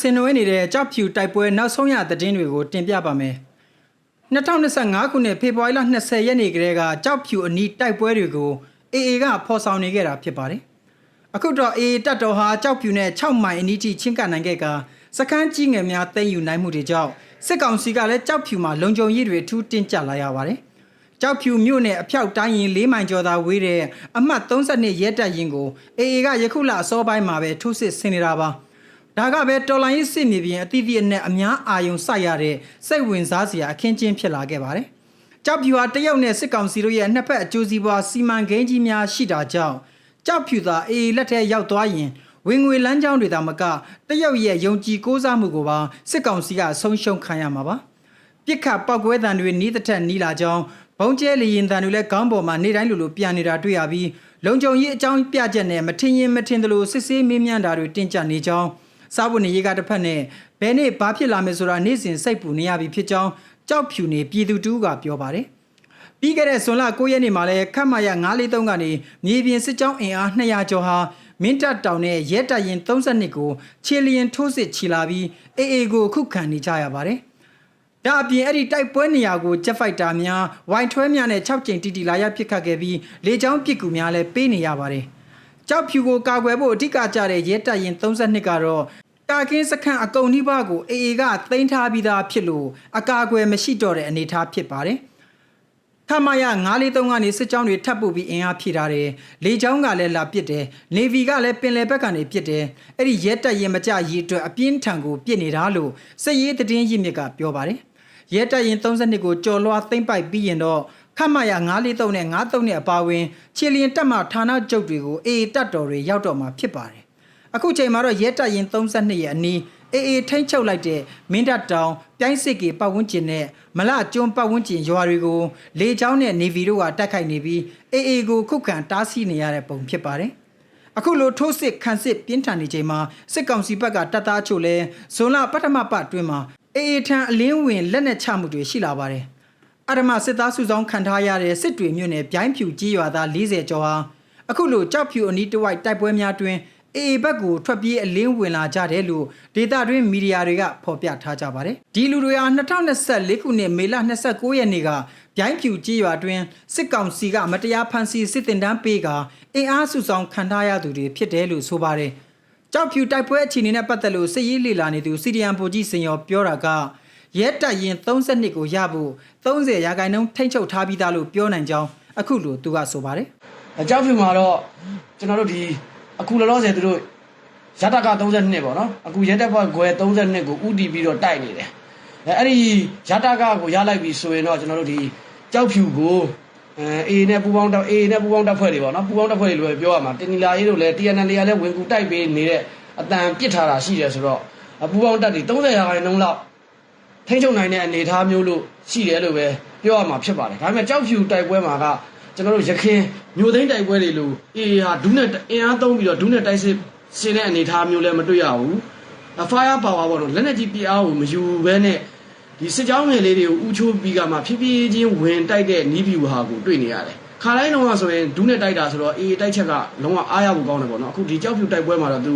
ဆင်နွှဲနေတဲ့ကြောက်ဖြူတိုက်ပွဲနောက်ဆုံးရသတင်းတွေကိုတင်ပြပါမယ်။2025ခုနှစ်ဖေဖော်ဝါရီလ20ရက်နေ့ကလေးကကြောက်ဖြူအနီးတိုက်ပွဲတွေကို AA ကဖော်ဆောင်နေခဲ့တာဖြစ်ပါတယ်။အခုတော့ AA တပ်တော်ဟာကြောက်ဖြူနဲ့6မိုင်အနီးထိချင်းကပ်နိုင်ခဲ့ကစကန်းကြီးငယ်များသိမ်းယူနိုင်မှုတွေကြောင့်စစ်ကောင်စီကလည်းကြောက်ဖြူမှာလုံခြုံရေးတွေအထူးတင်းကျပ်လာရပါတယ်။ကြောက်ဖြူမြို့နယ်အဖြောက်တိုင်းရင်၄မိုင်ကျော်သာဝေးတဲ့အမှတ်32ရဲတပ်ရင်ကို AA ကယခုလအစောပိုင်းမှာပဲထိုးစစ်ဆင်နေတာပါ ဒါကပဲတော်လိုင်းရေးစစ်မြေပြင်အသီးသီးအနဲ့အများအာယုံစိုက်ရတဲ့စိတ်ဝင်စားစရာအခင်းချင်းဖြစ်လာခဲ့ပါတယ်ကြောက်ဖြူဟာတရုတ်နဲ့စစ်ကောင်စီတို့ရဲ့နှစ်ဖက်အကျိုးစီးပွားစီမံကိန်းကြီးများရှိတာကြောင့်ကြောက်ဖြူသာ AA လက်ထဲရောက်သွားရင်ဝင်ငွေလမ်းကြောင်းတွေသာမကတရုတ်ရဲ့ယုံကြည်ကိုးစားမှုကိုပါစစ်ကောင်စီကဆုံးရှုံးခံရမှာပါပြစ်ခတ်ပောက်ကွဲတံတွေနီးတစ်ထက်နီးလာကြောင်းဘုံကျဲလီရင်တံတွေလည်းခေါင်းပေါ်မှာနေတိုင်းလိုလိုပြန်နေတာတွေ့ရပြီးလုံခြုံရေးအကြောင်းပြချက်နဲ့မထင်ရင်မထင်သလိုစစ်ဆေးမေးမြန်းတာတွေတင်းကျပ်နေကြောင်း စားဖို့နေရေးကတစ်ဖက်နဲ့ဘယ်နေ့ဘာဖြစ်လာမယ်ဆိုတာနေ့စဉ်စိတ်ပူနေရပြီဖြစ်ကြောင်းကြောက်ဖြူနေပြည်သူတူကပြောပါတယ်ပြီးခဲ့တဲ့ဇွန်လ9ရက်နေ့မှာလဲခတ်မရ943ကနေမြေပြင်စစ်ကြောင်းအင်အား200ကျော်ဟာမင်းတပ်တောင်နဲ့ရဲတပ်ရင်32ကိုခြေလျင်ထိုးစစ်ချီလာပြီးအေအေကိုခုခံနေကြရပါတယ်။ဒါအပြင်အဲ့ဒီတိုက်ပွဲနေရာကိုဂျက်ဖိုက်တာများဝိုင်ထွဲများနဲ့6ကြိမ်တီတီလာရပစ်ခတ်ခဲ့ပြီးလေကြောင်းပစ်ကူများလည်းပေးနေရပါတယ်။ကြောက်ဖြူကိုကာကွယ်ဖို့အဓိကကြတဲ့ရဲတပ်ရင်32ကတော့ တာကင်းစခန်းအကုန်နှိပါကိုအေအေကသိမ်းထားပြီးသားဖြစ်လို့အကာအကွယ်မရှိတော့တဲ့အနေအထားဖြစ်ပါတယ်။ခမရ943ကနေစစ်ကြောင်းတွေထပ်ပုတ်ပြီးအင်အားဖြည့်ထားတယ်။လေကြောင်းကလည်းလာပစ်တယ်။နေဗီကလည်းပင်လယ်ဘက်ကနေပစ်တယ်။အဲ့ဒီရဲတက်ရင်မကြရေးအတွက်အပြင်းထန်ကိုပစ်နေတာလို့စစ်ရေးသတင်းရင်းမြစ်ကပြောပါတယ်။ရဲတက်ရင်32ကိုကြော်လွှားသိမ့်ပိုက်ပြီးရင်တော့ခမရ943နဲ့93နဲ့အပါဝင်ခြေလျင်တက်မှဌာနကျုပ်တွေကိုအေအေတက်တော်တွေရောက်တော့မှာဖြစ်ပါတယ်။ အခုချိန်မှာတော့ရဲတပ်ရင်32ရဲ့အနီးအေအေထိမ့်ချုပ်လိုက်တဲ့မင်းတပ်တောင်ပြိုင်းစစ်ကေပတ်ဝန်းကျင်နဲ့မလကျွန်းပတ်ဝန်းကျင်ရွာတွေကိုလေကြောင်းနဲ့နေဗီတို့ကတိုက်ခိုက်နေပြီးအေအေကိုခုခံတားဆီးနေရတဲ့ပုံဖြစ်ပါတယ်။အခုလိုထိုးစစ်ခံစစ်ပြင်းထန်နေချိန်မှာစစ်ကောင်စီဘက်ကတပ်သားချို့လဲဇွန်လပထမပတ်အတွင်းမှာအေအေထံအလင်းဝင်လက်နက်ချမှုတွေရှိလာပါတယ်။အရမစစ်သားစုဆောင်ခံထားရတဲ့စစ်တွေမြို့နယ်ပြိုင်းဖြူကြီးရွာသား40ကျော်ဟာအခုလိုကြောက်ဖြူအနီးတစ်ဝိုက်တိုက်ပွဲများတွင် အေအေဘက်ကိုထွက်ပြေးအလင်းဝင်လာကြတယ်လို့ဒေတာတွင်းမီဒီယာတွေကဖော်ပြထားကြပါတယ်။ဒီလူတွေဟာ2024ခုနှစ်မေလ29ရက်နေ့ကပြိုင်းဖြူကြီးရွာတွင်စစ်ကောင်စီကမတရားဖမ်းဆီးစစ်တင်တန်းပေးကအင်အားစုဆောင်ခံထားရသူတွေဖြစ်တယ်လို့ဆိုပါတယ်။ကြောက်ဖြူတိုက်ပွဲအခြေအနေနဲ့ပတ်သက်လို့စစ်ရေးလေလာနေသူစီဒီယန်ပိုကြီးစင်ရောပြောတာကရဲတပ်ရင်32ကိုရဖို့30ရာခိုင်နှုန်းထိမ့်ချုပ်ထားပြီးသားလို့ပြောနိုင်ကြောင်းအခုလိုသူကဆိုပါတယ်။အကြောက်ဖြူမှာတော့ကျွန်တော်တို့ဒီ အခုလောလောဆယ်သူတို့ရတက32ပေါ့နော်အခုရတက်ဘွယ်32ကိုဥတီပြီးတော့တိုက်နေတယ်အဲအဲ့ဒီရတကကိုရလိုက်ပြီဆိုရင်တော့ကျွန်တော်တို့ဒီကြောက်ဖြူကိုအဲအေနဲ့ပူပေါင်းတပ်အေနဲ့ပူပေါင်းတပ်ဖွဲ့တွေပေါ့နော်ပူပေါင်းတပ်ဖွဲ့တွေလိုပဲပြောရမှာတင်နီလာရေးတို့လည်း TNL တွေကလည်းဝင်ကူတိုက်ပေးနေတဲ့အတန်ပစ်ထားတာရှိတယ်ဆိုတော့ပူပေါင်းတပ်တွေ30ရာခိုင်နှုန်းလောက်ထိန်းချုပ်နိုင်တဲ့အနေအထားမျိုးလို့ရှိတယ်လို့ပဲပြောရမှာဖြစ်ပါတယ်ဒါပေမဲ့ကြောက်ဖြူတိုက်ပွဲမှာက ကျွန်တော်တို့ရခင်မြို့သိမ်းတိုက်ပွဲတွေလို့အေးဟာဒုနဲ့အင်အားသုံးပြီးတော့ဒုနဲ့တိုက်စစ်ဆင်းတဲ့အနေအထားမျိုးလည်းမတွေ့ရဘူး။ fire power ပေါ့နော်လက်နက်ကြီးပြအားကိုမယူဘဲနဲ့ဒီစစ်ကြောင်းငယ်လေးတွေကိုဥချိုးပြီးကမှဖြည်းဖြည်းချင်းဝင်တိုက်တဲ့နီးဗျူဟာကိုတွေ့နေရတယ်။ခါတိုင်းတော့ဆိုရင်ဒုနဲ့တိုက်တာဆိုတော့အေးတိုက်ချက်ကလုံးဝအားရဖို့ကောင်းတယ်ပေါ့နော်။အခုဒီကြောက်ဖြူတိုက်ပွဲမှာတော့သူ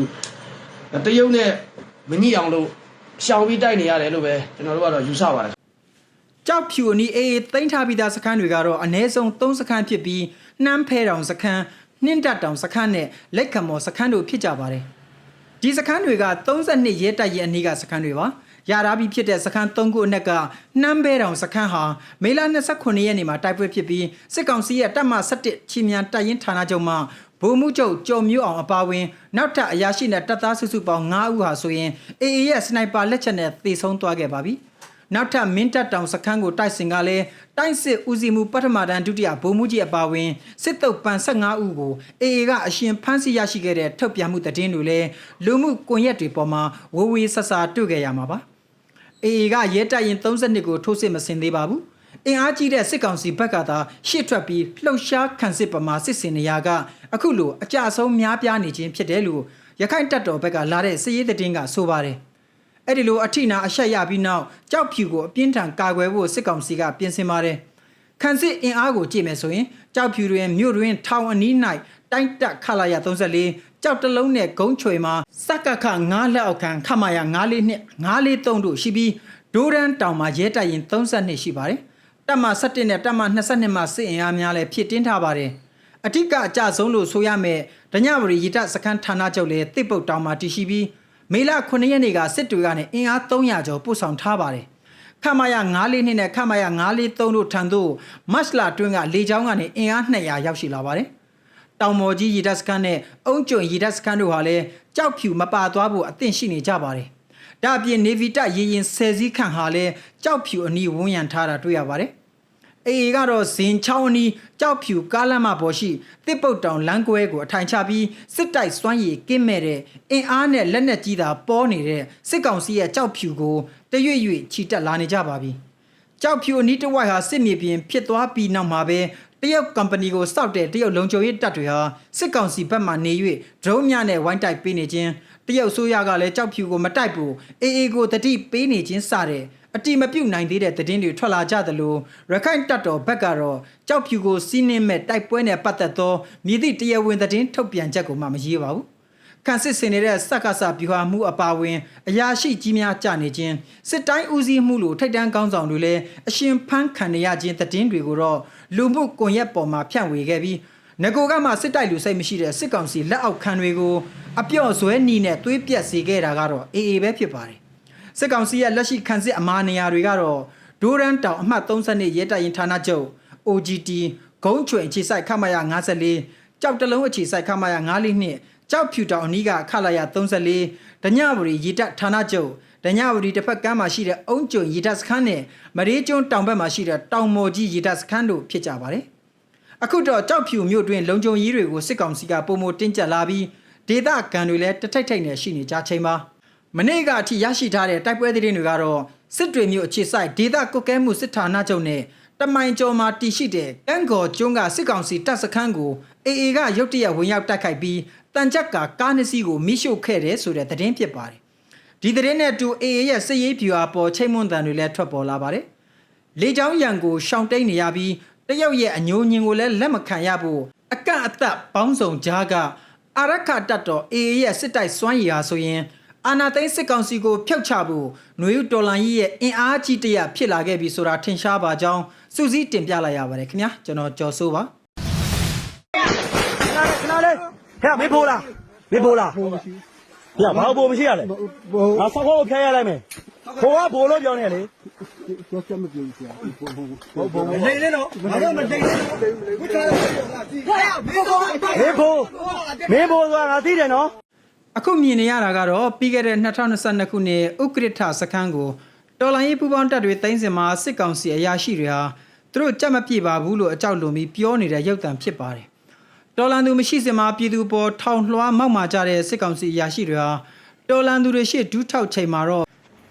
တရုတ်နဲ့မညှိအောင်လို့ရှောင်ပြီးတိုက်နေရတယ်လို့ပဲကျွန်တော်တို့ကတော့ယူဆပါတယ် ကြောက်ဖြူအနီးအေးသိမ်းထားပြီးသားစခန်းတွေကတော့အ ਨੇ ဆုံး3စခန်းဖြစ်ပြီးနှမ်းဖဲတောင်စခန်းနှင်းတက်တောင်စခန်းနဲ့လက်ခံမော်စခန်းတို့ဖြစ်ကြပါတယ်ဒီစခန်းတွေက32ရဲတပ်ရဲ့အနီးကစခန်းတွေပါရတာပြီးဖြစ်တဲ့စခန်း3ခုအနက်ကနှမ်းဘဲတောင်စခန်းဟာမေလ29ရက်နေ့မှာတိုက်ပွဲဖြစ်ပြီးစစ်ကောင်စီရဲ့တပ်မ17ချီမြန်တပ်ရင်းဌာနချုပ်မှဗိုလ်မှုချုပ်ကျော်မျိုးအောင်အပါဝင်နောက်ထပ်အရာရှိနဲ့တပ်သားစုစုပေါင်း9ဦးဟာဆိုရင် AA ရဲ့စနိုက်ပါလက်ချက်နဲ့သေဆုံးသွားခဲ့ပါပြီ။ နောက်ထပ်မင်းတပ်တောင်စခန်းကိုတိုက်စင်ကလည်းတိုက်စစ်ဦးစီးမှုပထမတန်းဒုတိယဗိုလ်မှူးကြီးအပါဝင်စစ်တုပ်ပန်15ဦးကို AA ကအရှင်ဖမ်းဆီးရရှိခဲ့တဲ့ထုတ်ပြန်မှုသတင်းတွေလည်းလူမှုကွန်ရက်တွေပေါ်မှာဝဝေးဆဆတွေ့ခဲ့ရမှာပါ။ AA ကရဲတပ်ရင်32ကိုထိုးစစ်မဆင်သေးပါဘူး။အင်အားကြီးတဲ့စစ်ကောင်စီဘက်ကသာရှေ့ထွက်ပြီးလှုပ်ရှားခံစစ်ပမာစစ်စင်နေရကအခုလိုအကြဆုံးများပြားနေခြင်းဖြစ်တယ်လို့ရခိုင်တပ်တော်ဘက်ကလာတဲ့စစ်ရေးသတင်းကဆိုပါတယ်။ အဲ့ဒီလိုအထိနာအရှက်ရပြီးနောက်ကြောက်ဖြူကိုအပြင်းထန်ကာကွယ်ဖို့စစ်ကောင်စီကပြင်ဆင်ပါတယ်။ခန်းစစ်အင်အားကိုကြည့်မယ်ဆိုရင်ကြောက်ဖြူတွင်မြို့တွင်ထောင်အနီး၌တိုင်းတက်ခလာရ34ကြောက်တလုံးနဲ့ဂုံးချွေမှာစက္ကခ9လက်အောက်ခံခမာယာ942 943တို့ရှိပြီးဒိုရန်တောင်မှာရဲတိုက်ရင်32ရှိပါတယ်တပ်မ17နဲ့တပ်မ22မှာစစ်အင်အားများလည်းဖြစ်တင်းထားပါတယ်အထက်ကအကြဆုံးလို့ဆိုရမယ်ဒညဝရီရတစခန်းဌာနချုပ်လည်းတစ်ပုတ်တောင်မှာတည်ရှိပြီး မေလ9ရက်နေ့ကစစ်တွေကနေအင်အား300ကျော်ပို့ဆောင်ထားပါတယ်ခမာယာ942နဲ့ခမာယာ943တို့ထံသို့မတ်လတွင်းကလေကြောင်းကနေအင်အား200ရောက်ရှိလာပါတယ်တောင်မော်ကြီးရီဒတ်စကန်နဲ့အုံကျွံရီဒတ်စကန်တို့ဟာလည်းကြောက်ဖြူမပါသွားဖို့အသင့်ရှိနေကြပါတယ်။ဒါအပြင်နေဗီတရေရင်ဆယ်စည်းခန့်ဟာလည်းကြောက်ဖြူအနီးဝန်းရံထားတာတွေ့ရပါတယ်။ အေအေကတော့ဇင်ချောင်းအနီးကြောက်ဖြူကားလမ်းမပေါ်ရှိတစ်ပုတ်တောင်လမ်းကွဲကိုအထိုင်ချပြီးစစ်တိုက်စွမ်းရည်ကင်းမဲ့တဲ့အင်အားနဲ့လက်နက်ကြီးသာပေါ်နေတဲ့စစ်ကောင်စီရဲ့ကြောက်ဖြူကိုတရွေ့ရွေ့ချီတက်လာနေကြပါပြီ။ကြောက်ဖြူအနီးတစ်ဝိုက်ဟာစစ်မြေပြင်ဖြစ်သွားပြီးနောက်မှာပဲတရုတ်ကုမ္ပဏီကိုစောက်တဲ့တရုတ်လုံခြုံရေးတပ်တွေဟာစစ်ကောင်စီဘက်မှနေ၍ဒရုန်းများနဲ့ဝိုင်းတိုက်ပေးနေခြင်းတရုတ်ဆိုရကလည်းကြောက်ဖြူကိုမတိုက်ဘူးအေအေကိုတတိပေးနေခြင်းစတဲ့ အတိမပြုတ်နိုင်သေးတဲ့သတင်းတွေထွက်လာကြသလိုရခိုင်တပ်တော်ဘက်ကတော့ကြောက်ဖြူကိုစီးနှင်းမဲ့တိုက်ပွဲနဲ့ပတ်သက်သောမြည်သည့်တရားဝင်သတင်းထုတ်ပြန်ချက်ကိုမှမရေးပါဘူးခန့်စစ်စင်နေတဲ့စက္ကစဗျူဟာမှုအပါအဝင်အရာရှိကြီးများကြနေခြင်းစစ်တိုင်းဦးစီးမှုလိုထိတ်တန်းကောင်းဆောင်တွေလည်းအရှင်ဖန်းခံနေရခြင်းသတင်းတွေကိုတော့လူမှုကွန်ရက်ပေါ်မှာဖြန့်ဝေခဲ့ပြီးငကိုကမှစစ်တိုက်လူစိတ်မရှိတဲ့စစ်ကောင်စီလက်အောက်ခံတွေကိုအပြော့ဇွဲနီနဲ့သွေးပြက်စေခဲ့တာကတော့အေအေပဲဖြစ်ပါတယ် စစ်ကောင်စီရဲ့လက်ရှိခံစစ်အမာနေရာတွေကတော့ဒိုရန်တောင်အမှတ်32ရဲတပ်ရင်ဌာနချုပ် OGT ဂုံးချွင်အခြေစိုက်ခမရ54ကြောက်တလုံးအခြေစိုက်ခမရ942ကြောက်ဖြူတောင်အနီးကခလာရ34ဒညဝရီရေတပ်ဌာနချုပ်ဒညဝရီတစ်ဖက်ကမ်းမှာရှိတဲ့အုံကျွံရေတပ်စခန်းနဲ့မရေကျွန်းတောင်ဘက်မှာရှိတဲ့တောင်မော်ကြီးရေတပ်စခန်းတို့ဖြစ်ကြပါတယ်အခုတော့ကြောက်ဖြူမြို့တွင်လုံခြုံရေးတွေကိုစစ်ကောင်စီကပုံမတင်းကျပ်လာပြီးဒေသခံတွေလည်းတထိုက်ထိုက်နဲ့ရှိနေကြချိန်ပါ မနေ့ကအထိရရှိထားတဲ့တိုက်ပွဲသတင်းတွေကတော့စစ်တွေမြို့အခြေစိုက်ဒေသကုတ်ကဲမှုစစ်ဌာနချုပ်နဲ့တမိုင်ကျော်မှာတည်ရှိတဲ့ကန်းကော်ကျွန်းကစစ်ကောင်စီတပ်စခန်းကိုအေအေကရုတ်တရက်ဝင်ရောက်တိုက်ခိုက်ပြီးတန်ကြက်ကကားနှစ်စီးကိုမိရှို့ခဲ့တယ်ဆိုတဲ့သတင်းဖြစ်ပါတယ်ဒီသတင်းနဲ့အတူအေအေရဲ့စစ်ရေးဗျူဟာပေါ်ချိန်မွန်းတန်တွေလည်းထွက်ပေါ်လာပါတယ်လေကြောင်းရန်ကိုရှောင်တိန်နေရပြီးတရုတ်ရဲ့အညိုညင်ကိုလည်းလက်မခံရဖို့အကန့်အသတ်ပေါင်းစုံကြားကအရခတတ်တော်အေအေရဲ့စစ်တိုက်စွမ်းရည်ဟာဆိုရင် အာနာသိန်းစစ်ကောင်စီကိုဖျောက်ချဖို့ຫນွေဦးတော်လန်ကြီးရဲ့အင်အားကြီးတရဖြစ်လာခဲ့ပြီဆိုတာထင်ရှားပါကြောင်းစူးစီးတင်ပြလိုက်ရပါတယ်ခင်ဗျာကျွန်တော်ကျော်စိုးပါခဏလေးဟဲ့မင်းဖိုးလားမင်းဖိုးလားဖိုးမရှိဘူးဘာဘိုးမရှိရလဲငါဆောက်ခေါ်ဖျက်ရလိုက်မယ်ဖိုးကဘိုးလို့ပြောနေလေတော့ချက်မပြေဘူးဆရာဘုံဘုံဘိုးဘိုးမနေနဲ့တော့ငါတို့မနေနဲ့ဝိချာမင်းဖိုးမင်းဖိုးဆိုတာငါသိတယ်နော် အခုမြင်နေရတာကတော့ပြီးခဲ့တဲ့2022ခုနှစ်ဥက္ကဋ္ဌစခန်းကိုတော်လိုင်းရေးပူပေါင်းတပ်တွေတိုင်းစင်မှာစစ်ကောင်စီအရာရှိတွေဟာသူတို့ကြက်မပြေပါဘူးလို့အကြောက်လွန်ပြီးပြောနေတဲ့ရုပ်သံဖြစ်ပါတယ်တော်လန်သူမရှိစင်မှာပြည်သူပေါ်ထောင်လွှားမောက်မာကြတဲ့စစ်ကောင်စီအရာရှိတွေဟာတော်လန်သူတွေရှေ့ဒူးထောက်ချိန်မှာတော့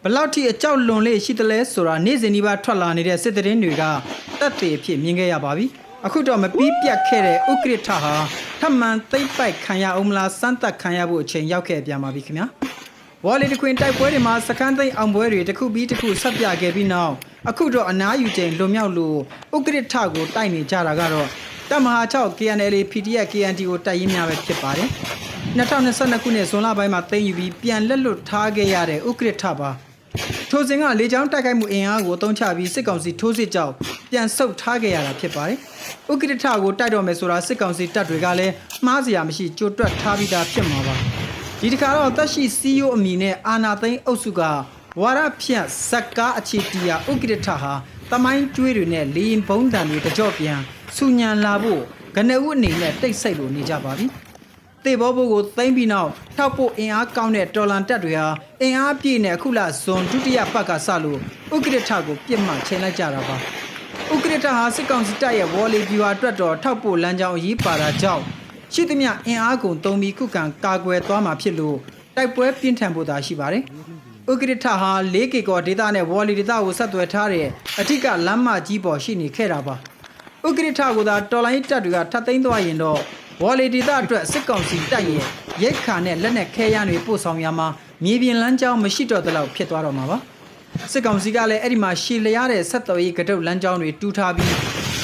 ဘလောက်ထိအကြောက်လွန်လေးရှိသလဲဆိုတာနေ့စဉ်ဒီပါထွက်လာနေတဲ့စစ်သတင်းတွေကတက်သေးအဖြစ်မြင်ခဲ့ရပါပြီအခုတော့မပြီးပြတ်ခဲ့တဲ့ဥက္ကဋ္ဌဟာ ထပ်မံသိမ့်ပိုက်ခံရအောင်မလားစမ်းသပ်ခံရဖို့အချိန်ရောက်ခဲ့ပြန်ပါပြီခင်ဗျာဝါလီတခွင်တိုက်ပွဲတွေမှာစခန်းသိမ်းအောင်ပွဲတွေတစ်ခုပြီးတစ်ခုဆက်ပြခဲ့ပြီးနောက်အခုတော့အနားယူချိန်လွန်မြောက်လို့ဥက္ကဋ္ဌကိုတိုက်နေကြတာကတော့တပ်မဟာ6 KNL PDF KNT ကိုတိုက်ရင်းများပဲဖြစ်ပါတယ်2022ခုနှစ်ဇွန်လပိုင်းမှာသိမ်းယူပြီးပြန်လက်လွတ်ထားခဲ့ရတဲ့ဥက္ကဋ္ဌပါ ထိုစဉ်ကလေကြောင်းတိုက်ခိုက်မှုအင်အားကိုအသုံးချပြီးစစ်ကောင်စီထိုးစစ်ကြောင့်ပြန်ဆုတ်ထားခဲ့ရတာဖြစ်ပါတယ်ဥက္ကဋ္ဌကိုတိုက်တော့မယ်ဆိုတာစစ်ကောင်စီတပ်တွေကလည်းမှားစရာမရှိကြိုတွက်ထားပြီးသားဖြစ်မှာပါဒီတစ်ခါတော့တက်ရှိစီယိုအမီနဲ့အာနာသိန်းအုပ်စုကဝါရဖြန့်ဇက်ကားအခြေတီယာဥက္ကဋ္ဌဟာတမိုင်းကျွေးတွေနဲ့လေရင်ဘုံတံတွေတကြော့ပြန်ဆူညံလာဖို့ကနဦးအနေနဲ့တိတ်ဆိတ်လို့နေကြပါပြီ။ တေဘောဘိုးကိုသိမ့်ပြီးနောက်ထောက်ဖို့အင်အားကောင်းတဲ့တော်လန်တက်တွေဟာအင်အားပြည့်နဲ့အခုလဇွန်ဒုတိယပတ်ကစလို့ဥက္ကဋ္ဌကိုပြစ်မှတ်ချိန်လိုက်ကြတာပါ။ဥက္ကဋ္ဌဟာစစ်ကောင်စီတပ်ရဲ့ဝေါ်လီဗျူဟာအတွက်တော်ထောက်ပို့လမ်းကြောင်းအရေးပါတာကြောင့်ရှိသမျှအင်အားကုန်သုံးပြီးခုခံကာကွယ်သွားမှာဖြစ်လို့တိုက်ပွဲပြင်းထန်ဖို့သာရှိပါတယ်။ဥက္ကဋ္ဌဟာ 4K ကောဒေတာနဲ့ဝေါ်လီဒေတာကိုဆက်သွယ်ထားတဲ့အထက်ကလမ်းမကြီးပေါ်ရှိနေခဲ့တာပါ။ဥက္ကဋ္ဌကိုသာတော်လိုင်းတပ်တွေကထပ်သိမ်းသွားရင်တော့ ဝေါ်လီဒေတာအတွက်စစ်ကောင်စီတပ်ရဲ့ရိတ်ခါနဲ့လက်နက်ခဲယမ်းတွေပို့ဆောင်ရမှာမြေပြင်လမ်းကြောင်းမရှိတော့တဲ့လောက်ဖြစ်သွားတော့မှာပါ။စစ်ကောင်စီကလည်းအဲ့ဒီမှာရှည်လျားတဲ့ဆက်တော်ရေးကတုတ်လမ်းကြောင်းတွေတူးထားပြီး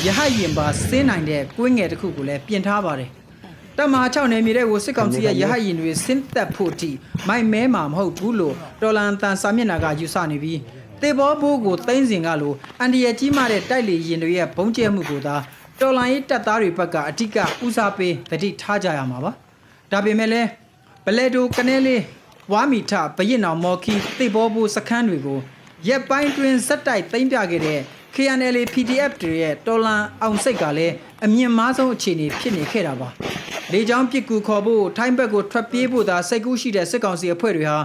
ရဟတ်ရင်ပါဆင်းနိုင်တဲ့ကွင်းငယ်တစ်ခုကိုလည်းပြင်ထားပါတယ်။ဒတမဟာ6နယ်မြေတဲ့ကိုစစ်ကောင်စီရဲ့ရဟတ်ရင်တွေဆင်းသက်ဖို့တိမိုက်မဲမှာမဟုတ်ဘူးလို့တော်လန်တန်စာမျက်နှာကယူဆနေပြီးတေဘောဘိုးကိုသိမ့်စင်ကလိုအန်ဒီရဲ့ကြီးမားတဲ့တိုက်လေရင်တွေရဲ့ဘုံကျဲမှုကိုသာ တော်လန်ရေးတပ်သားတွေဘက်ကအဓိကဦးစားပေးတတိထားကြရမှာပါဒါပေမဲ့လည်းဘလဲတိုကနေလေးဝါမီထဘရင်အောင်မော်ခီတေဘောဘိုးစခန်းတွေကိုရက်ပိုင်းတွင်ဇက်တိုက်သိမ့်ပြခဲ့တဲ့ KNL PDF တွေရဲ့တော်လန်အောင်စိတ်ကလည်းအမြင့်မားဆုံးအခြေအနေဖြစ်နေခဲ့တာပါလေကြောင်းပစ်ကူခေါ်ဖို့ထိုင်းဘက်ကိုထွက်ပြေးဖို့သာစိတ်ကူးရှိတဲ့စစ်ကောင်စီအဖွဲ့တွေဟာ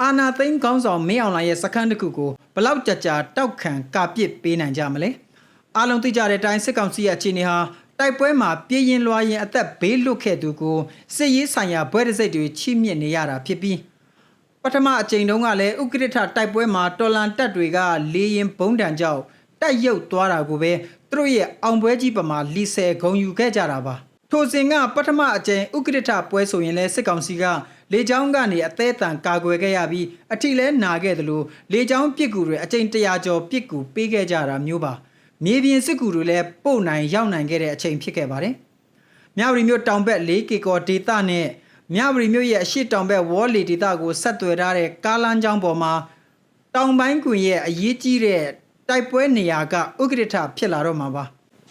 အာနာသိန်းကောင်းဆောင်မင်းအောင်လှိုင်ရဲ့စခန်းတစ်ခုကိုဘလောက်ကြကြတောက်ခံကာပစ်ပေးနိုင်ကြမလဲ အားလုံးသိကြတဲ့အတိုင်းစစ်ကောင်စီရဲ့အခြေအနေဟာတိုက်ပွဲမှာပြေးရင်လွှာရင်အသက်ဘေးလွတ်ခဲ့သူကိုစစ်ရေးဆိုင်ရာဘွဲတစိတ်တွေချိမြင့်နေရတာဖြစ်ပြီးပထမအကြိမ်တုန်းကလည်းဥက္ကဋ္ဌတိုက်ပွဲမှာတော်လန်တက်တွေကလေရင်ဘုံတံကြောင့်တက်ရုပ်သွားတာကိုပဲသူတို့ရဲ့အောင်ပွဲကြီးပမာလီဆယ်ဂုံယူခဲ့ကြတာပါထိုစဉ်ကပထမအကြိမ်ဥက္ကဋ္ဌပွဲဆိုရင်လည်းစစ်ကောင်စီကလေကြောင်းကနေအသေးအံကာကွယ်ခဲ့ရပြီးအထီလဲနာခဲ့တယ်လို့လေကြောင်းပစ်ကူတွေအကြိမ်တရာကျော်ပစ်ကူပေးခဲ့ကြတာမျိုးပါ မြေပြင်စစ်ကူတွေလည်းပို့နိုင်ရောက်နိုင်ခဲ့တဲ့အချိန်ဖြစ်ခဲ့ပါတယ်မြဝတီမြို့တောင်ဘက်၄ကီကောဒေသနဲ့မြဝတီမြို့ရဲ့အရှိတောင်ဘက်ဝေါ်လီဒေသကိုဆက်သွယ်ထားတဲ့ကားလမ်းကြောင်းပေါ်မှာတောင်ပိုင်းကွင်ရဲ့အရေးကြီးတဲ့တိုက်ပွဲနေရာကဥက္ကဋ္ဌဖြစ်လာတော့မှာပါ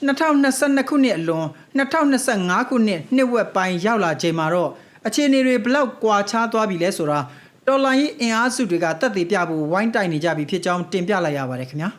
2022ခုနှစ်အလွန်2025ခုနှစ်နှစ်ဝက်ပိုင်းရောက်လာချိန်မှာတော့အခြေအနေတွေဘလောက်ကွာခြားသွားပြီလဲဆိုတာတော်လိုင်းရေးအင်အားစုတွေကတက်သေးပြဖို့ဝိုင်းတိုက်နေကြပြီဖြစ်ကြောင်းတင်ပြလိုက်ရပါတယ်ခင်ဗျာ